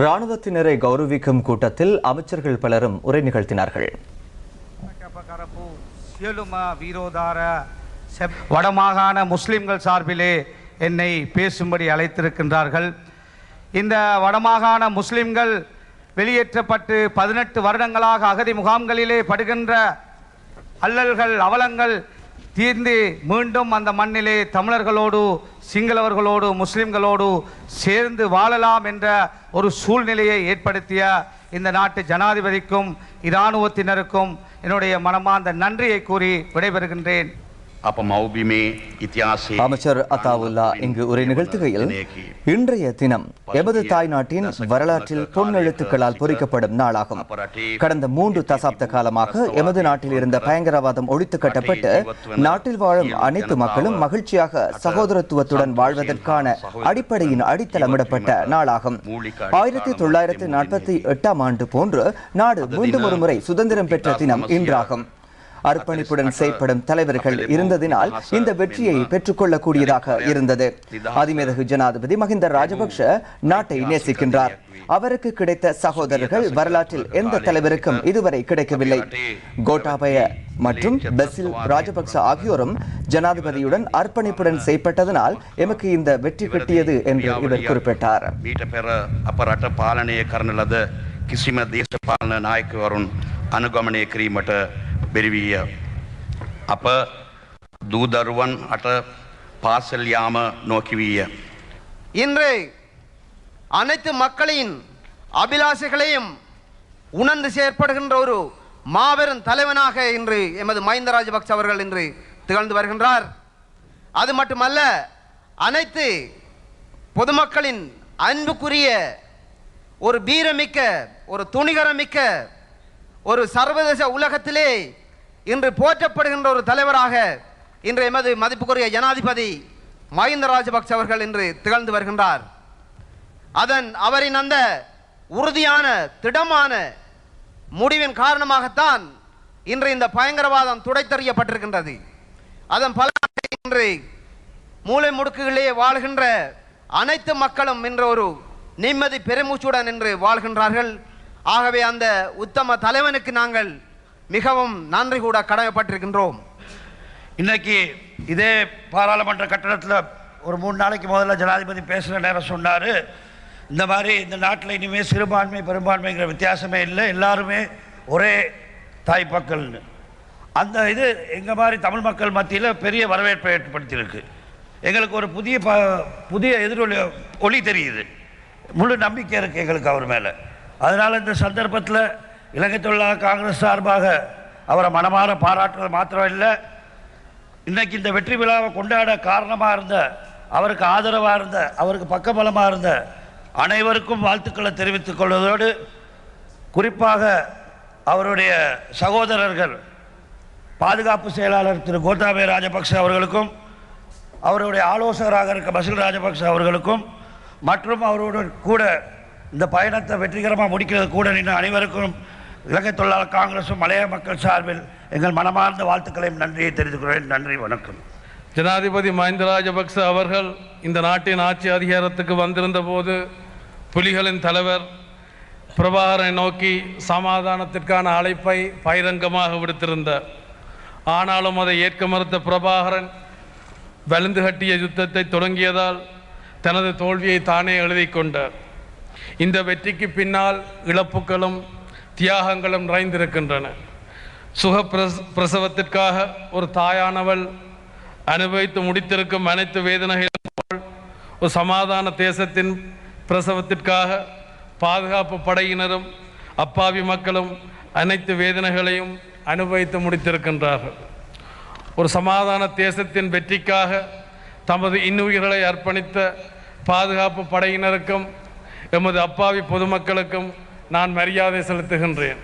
ராணுவத்தினரை கௌரவிக்கும் கூட்டத்தில் அமைச்சர்கள் பலரும் உரை நிகழ்த்தினார்கள். வடமாகாண முஸ்லிம்கள் சார்பிலே என்னை பேசும்படி அழைத்திருக்கின்றார்கள். இந்த வடமாகாண முஸ்லிம்கள் வெளியேற்றப்பட்டு பதினெட்டு வருடங்களாக அகதி முகாம்களிலே படுகின்ற அல்லல்கள் அவலங்கள் தீர்ந்து மீண்டும் அந்த மண்ணிலே தமிழர்களோடு சிங்களவர்களோடு முஸ்லிம்களோடு சேர்ந்து வாழலாம் என்ற ஒரு சூழ்நிலையை ஏற்படுத்திய இந்த நாட்டு ஜனாதிபதிக்கும் இராணுவத்தினருக்கும் என்னுடைய மனமார்ந்த நன்றியை கூறி விடைபெறுகின்றேன். அமைச்சர் அத்தாவுல்லா இங்கு உரை நிகழ்த்துகையில் இன்றைய தினம் எமது தாய் நாட்டின் வரலாற்றில் பொன்னெழுத்துக்களால் பொறிக்கப்படும் நாளாகும் கடந்த மூன்று தசாப்த காலமாக எமது நாட்டில் இருந்த பயங்கரவாதம் ஒழித்து கட்டப்பட்டு நாட்டில் வாழும் அனைத்து மக்களும் மகிழ்ச்சியாக சகோதரத்துவத்துடன் வாழ்வதற்கான அடிப்படையின் அடித்தளமிடப்பட்ட நாளாகும் ஆயிரத்தி தொள்ளாயிரத்தி நாற்பத்தி எட்டாம் ஆண்டு போன்று நாடு மீண்டும் ஒரு முறை சுதந்திரம் பெற்ற தினம் இன்றாகும் அர்ப்பணிப்புடன் செயற்படும் தலைவர்கள் இருந்ததினால் இந்த வெற்றியை பெற்றுக்கொள்ளக்கூடியதாக இருந்தது. அதிமிரகு ஜனாதிபதி மஹிந்த ராஜபக்ஷ நாட்டை நேசிக்கின்றார். அவருக்கு கிடைத்த சகோதரர்கள் வரலாற்றில் எந்த தலைவருக்கும் இதுவரை கிடைக்கவில்லை. கோட்டாபய மற்றும் பெசில் ராஜபக்ச ஆகியோரும் ஜனாதிபதியுடன் அர்ப்பணிப்புடன் செய்யப்பட்டதனால் எமக்கு இந்த வெற்றி கிட்டியது என்று இவர் குறிப்பிட்டார். கிசிம தேச பாலன நாயக்கு வரும் அனுகமனே கிரிமட்ட කිසිම දේශපාලන නායකවරුන් අනුගමනය කිරීමට බෙරිවීය. අප දූදරුවන් අට පාසල් යාම නොකිවීය. இன்று அனைத்து மக்களின் அபிலாஷைகளையும் உணர்ந்து செயற்படுகின்ற ஒரு மாபெரும் தலைவனாக இன்று எமது மஹிந்த ராஜபக்ச அவர்கள் இன்று திகழ்ந்து வருகின்றார் அது மட்டுமல்ல அனைத்து பொதுமக்களின் அன்புக்குரிய ஒரு வீரமிக்க ஒரு துணிகரமிக்க ஒரு சர்வதேச உலகத்திலே இன்று போற்றப்படுகின்ற ஒரு தலைவராக இன்று எமது மதிப்புக்குரிய ஜனாதிபதி மஹிந்த ராஜபக்ச அவர்கள் இன்று திகழ்ந்து வருகின்றார். அதன் அவரின் அந்த உறுதியான திடமான முடிவின் காரணமாகத்தான் இன்று இந்த பயங்கரவாதம் துடைத்தறியப்பட்டிருக்கின்றது. அதன் பல இன்று மூளை முடுக்குகளிலே வாழ்கின்ற அனைத்து மக்களும் இன்று ஒரு நிம்மதி பெருமூச்சுடன் இன்று வாழ்கின்றார்கள். ஆகவே அந்த உத்தம தலைவனுக்கு நாங்கள் மிகவும் நன்றி கூட கடமைப்பட்டிருக்கின்றோம். இன்னைக்கு இதே பாராளுமன்ற கட்டடத்தில் ஒரு மூணு நாளைக்கு முதல்ல ஜனாதிபதி பேசுகிற நேரம் சொன்னார். இந்த மாதிரி இந்த நாட்டில் இனிமேல் சிறுபான்மை பெரும்பான்மைங்கிற வித்தியாசமே இல்லை. எல்லாருமே ஒரே தாய் மக்கள்னு. அந்த இது எங்கள் மாதிரி தமிழ் மக்கள் மத்தியில் பெரிய வரவேற்பை ஏற்படுத்தியிருக்கு. எங்களுக்கு ஒரு புதிய ப புதிய எதிரொலி ஒளி தெரியுது. முழு நம்பிக்கை இருக்குது எங்களுக்கு அவர் மேலே. அதனால் இந்த சந்தர்ப்பத்தில் இலங்கை தொழிலாளர் காங்கிரஸ் சார்பாக அவரை மனமாற பாராட்டுறது மாத்திரம் இல்லை இன்றைக்கி இந்த வெற்றி விழாவை கொண்டாட காரணமாக இருந்த அவருக்கு ஆதரவாக இருந்த அவருக்கு பக்கபலமாக இருந்த அனைவருக்கும் வாழ்த்துக்களை தெரிவித்துக் கொள்வதோடு குறிப்பாக அவருடைய சகோதரர்கள் பாதுகாப்பு செயலாளர் திரு கோத்தாபய ராஜபக்ச அவர்களுக்கும் அவருடைய ஆலோசகராக இருக்க பசில் ராஜபக்சே அவர்களுக்கும் மற்றும் அவரோடு கூட இந்த பயணத்தை வெற்றிகரமாக முடிக்கிறது கூட நின்று அனைவருக்கும் இலங்கை தொழிலாளர் காங்கிரசும் மலைய மக்கள் சார்பில் எங்கள் மனமார்ந்த வாழ்த்துக்களையும் நன்றியை தெரிவித்துக் கொள்கிறேன் நன்றி வணக்கம். ஜனாதிபதி மஹிந்த ராஜபக்ச அவர்கள் இந்த நாட்டின் ஆட்சி அதிகாரத்துக்கு வந்திருந்த போது புலிகளின் தலைவர் பிரபாகரை நோக்கி சமாதானத்திற்கான அழைப்பை பகிரங்கமாக விடுத்திருந்தார். ஆனாலும் அதை ஏற்க மறுத்த பிரபாகரன் வலிந்து கட்டிய யுத்தத்தை தொடங்கியதால் தனது தோல்வியை தானே எழுதி கொண்டார். இந்த வெற்றிக்கு பின்னால் இழப்புகளும் தியாகங்களும் நிறைந்திருக்கின்றன. சுக பிரசவத்திற்காக ஒரு தாயானவள் அனுபவித்து முடித்திருக்கும் அனைத்து வேதனைகளும் போல் ஒரு சமாதான தேசத்தின் பிரசவத்திற்காக பாதுகாப்பு படையினரும் அப்பாவி மக்களும் அனைத்து வேதனைகளையும் அனுபவித்து முடித்திருக்கின்றார்கள். ஒரு சமாதான தேசத்தின் வெற்றிக்காக தமது இன்னுயிர்களை அர்ப்பணித்த பாதுகாப்பு படையினருக்கும் எமது அப்பாவி பொதுமக்களுக்கும் நான் மரியாதை செலுத்துகின்றேன்.